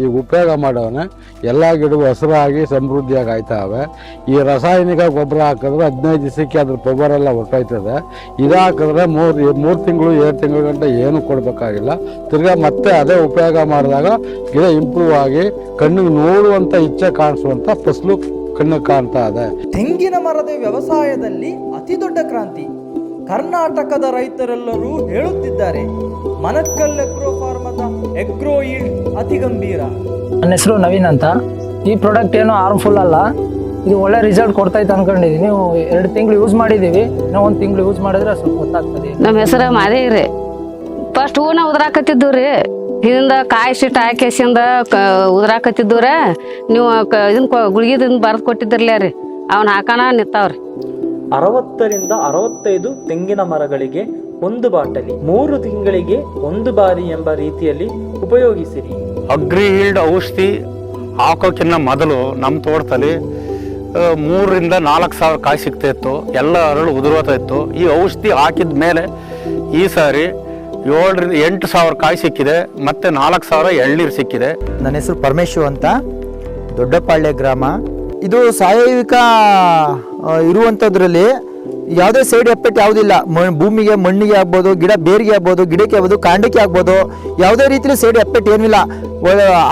ಈಗ ಉಪಯೋಗ ಮಾಡೋನೆ ಎಲ್ಲ ಗಿಡವು ಹಸಿರಾಗಿ ಸಮೃದ್ಧಿಯಾಗಿ ಆಯ್ತಾವೆ. ಈ ರಾಸಾಯನಿಕ ಗೊಬ್ಬರ ಹಾಕಿದ್ರೆ ಹದಿನೈದು ದಿವಸಕ್ಕೆ ಅದ್ರ ಪವರ್ ಎಲ್ಲ ಹೊರ್ಟೋಯ್ತದೆ. ಇದು ಹಾಕಿದ್ರೆ ಮೂರು ಮೂರು ತಿಂಗಳು ಏಳು ತಿಂಗಳು ಗಂಟೆ ಏನು ಕೊಡಬೇಕಾಗಿಲ್ಲ. ತಿರ್ಗಾ ಮತ್ತೆ ಅದೇ ಉಪಯೋಗ ಮಾಡಿದಾಗ ಗಿಡ ಇಂಪ್ರೂವ್ ಆಗಿ ಕಣ್ಣಿಗೆ ನೋಡುವಂಥ ಇಚ್ಛೆ ಕಾಣಿಸುವಂಥ ಫಸಲು ಕಣ್ಣಿಗೆ ಕಾಣ್ತಾ ಇದೆ. ತೆಂಗಿನ ಮರದ ವ್ಯವಸಾಯದಲ್ಲಿ ಅತಿ ದೊಡ್ಡ ಕ್ರಾಂತಿ. ಕರ್ನಾಟಕದ ರೈತರೆಲ್ಲರೂ ಹೇಳುತ್ತಿದ್ದಾರೆ. ಮನಕ್ಕಲ್ ಎಗ್ರೋ ಫಾರ್ಮದ ಎಗ್ರೋ ಈಲ್ಡ್ ಅತಿ ಗಂಭೀರ. ನನ್ನ ಹೆಸರು ನವೀನ್ ಅಂತ. ಈ ಪ್ರಾಡಕ್ಟ್ ಏನು ಹಾರ್ಮ್ಫುಲ್ ಅಲ್ಲ. ಇದು ಒಳ್ಳೆ ರಿಸಲ್ಟ್ ಕೊಡ್ತೈತೆ ಅನ್ಕೊಂಡಿದೀನಿ. ನೀವು ಎರಡು ತಿಂಗಳು ಯೂಸ್ ಮಾಡಿದೀವಿ. ಇನ್ನೂ ಒಂದು ತಿಂಗಳು ಯೂಸ್ ಮಾಡಿದ್ರೆ ಸ್ವಲ್ಪ ಗೊತ್ತಾಗ್ತದೆ. ನಮ್ಮ ಹೆಸರು ಮಾದೇವಿ ರೀ ಫಸ್ಟ್ ಹೂನ ಉದ್ರಾಕತ್ತಿದ್ದು ರೀ ಇದರಿಂದ ಕಾಯಿ ಸಿಟ್ಟು ಹಾಕಿಸಿಂದ ಕ ಉದ್ರಾಕತ್ತಿದ್ದು ರೀ ನೀವು ಕ ಇದನ್ನ ಗುಳಿಗೆದಿಂದ ಗುಳಿಗಿದಿಂದ ಬರ್ದು ಕೊಟ್ಟಿದ್ರಲ್ಲ ರೀ ಅವನು ಹಾಕೋಣ ನಿಂತಾವ್ರಿ. ಅರವತ್ತರಿಂದ ಅರವತ್ತೈದು ತೆಂಗಿನ ಮರಗಳಿಗೆ ಒಂದು ಬಾಟಲಿ ಮೂರು ತಿಂಗಳಿಗೆ ಒಂದು ಬಾರಿ ಎಂಬ ರೀತಿಯಲ್ಲಿ ಉಪಯೋಗಿಸಿರಿ. ಅಗ್ರಿ ಹೀಲ್ಡ್ ಔಷಧಿ ಹಾಕೋಕ್ಕಿಂತ ಮೊದಲು ನಮ್ಮ ತೋಟದಲ್ಲಿ ಮೂರರಿಂದ ನಾಲ್ಕು ಸಾವಿರ ಕಾಯಿ ಸಿಗ್ತಾ ಇತ್ತು ಎಲ್ಲ ಅರಳು ಉದುರೋತಾ ಇತ್ತು. ಈ ಔಷಧಿ ಹಾಕಿದ ಮೇಲೆ ಈ ಸಾರಿ ಏಳರಿಂದ ಎಂಟು ಸಾವಿರ ಕಾಯಿ ಸಿಕ್ಕಿದೆ ಮತ್ತೆ ನಾಲ್ಕು ಸಾವಿರ ಎಳ್ನೀರು ಸಿಕ್ಕಿದೆ. ನನ್ನ ಹೆಸರು ಪರಮೇಶ್ವರ್ ಅಂತ ದೊಡ್ಡಪಾಳ್ಯ ಗ್ರಾಮ. ಇದು ಸಾವಯವಿಕ ಆ, ಇರುವಂಥದ್ರಲ್ಲಿ ಯಾವುದೇ ಸೈಡ್ ಎಫೆಕ್ಟ್ ಯಾವುದಿಲ್ಲ. ಮ- ಭೂಮಿಗೆ ಮಣ್ಣಿಗೆ ಆಗ್ಬೋದು ಗಿಡ ಬೇರಿಗೆ ಆಗ್ಬೋದು ಗಿಡಕ್ಕೆ ಆಗ್ಬೋದು ಕಾಂಡಕ್ಕೆ ಆಗ್ಬೋದು ಯಾವುದೇ ರೀತಿಯಲ್ಲಿ ಸೈಡ್ ಎಫೆಕ್ಟ್ ಏನಿಲ್ಲ.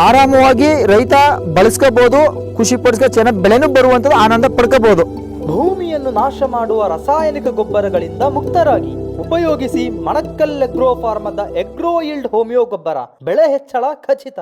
ಆರಾಮವಾಗಿ ರೈತ ಬಳಸ್ಕೋಬೋದು ಖುಷಿ ಪಡಿಸ್ಕೊ ಚೆನ್ನಾಗಿ ಬೆಳೆನೂ ಬರುವಂಥದ್ದು ಆನಂದ ಪಡ್ಕೋಬೋದು. ಭೂಮಿಯನ್ನು ನಾಶ ಮಾಡುವ ರಾಸಾಯನಿಕ ಗೊಬ್ಬರಗಳಿಂದ ಮುಕ್ತರಾಗಿ ಉಪಯೋಗಿಸಿ ಮಣಕ್ಕಲ್ ಎಗ್ರೋ ಫಾರ್ಮದ ಎಗ್ರೋ ಇಲ್ಡ್ ಹೋಮಿಯೋ ಗೊಬ್ಬರ ಬೆಳೆ ಹೆಚ್ಚಳ ಖಚಿತ.